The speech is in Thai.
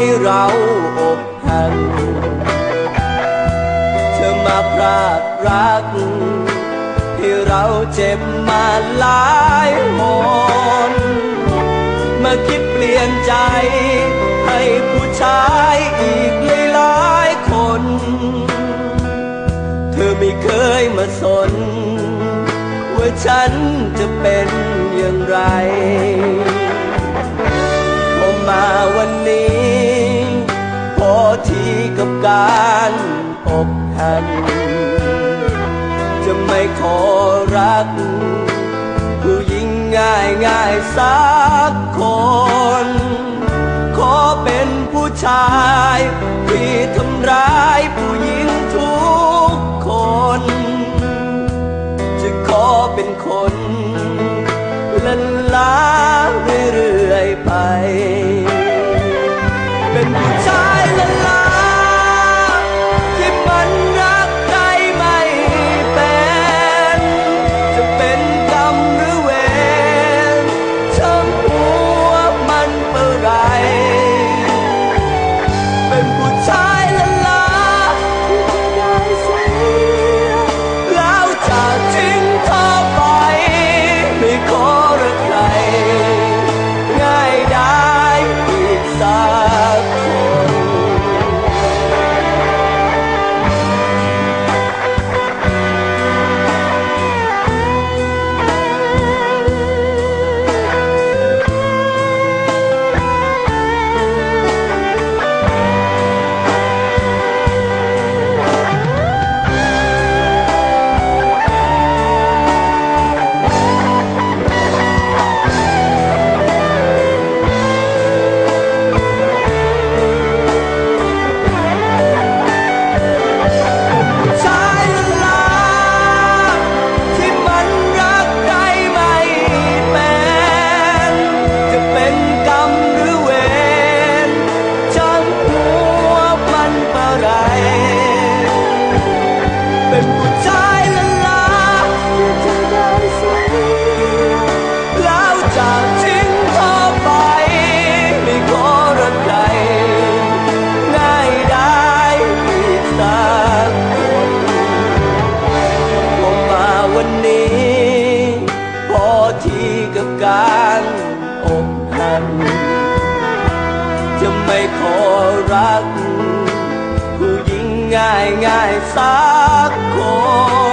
ให้เราอกหักเธอมาพรากรัก ให้เราเจ็บมาหลายหน มาคิดเปลี่ยนใจ ให้ผู้ชายอีกหลายๆคน เธอไม่เคยมาสน ว่าฉันจะเป็นอย่างไรพอมาวันนี้ พอทีกับการอกหักจะไม่ขอรักผู้หญิงง่ายง่ายสัก จะไม่ขอรัก ผู้หญิงง่ายง่ายสักคน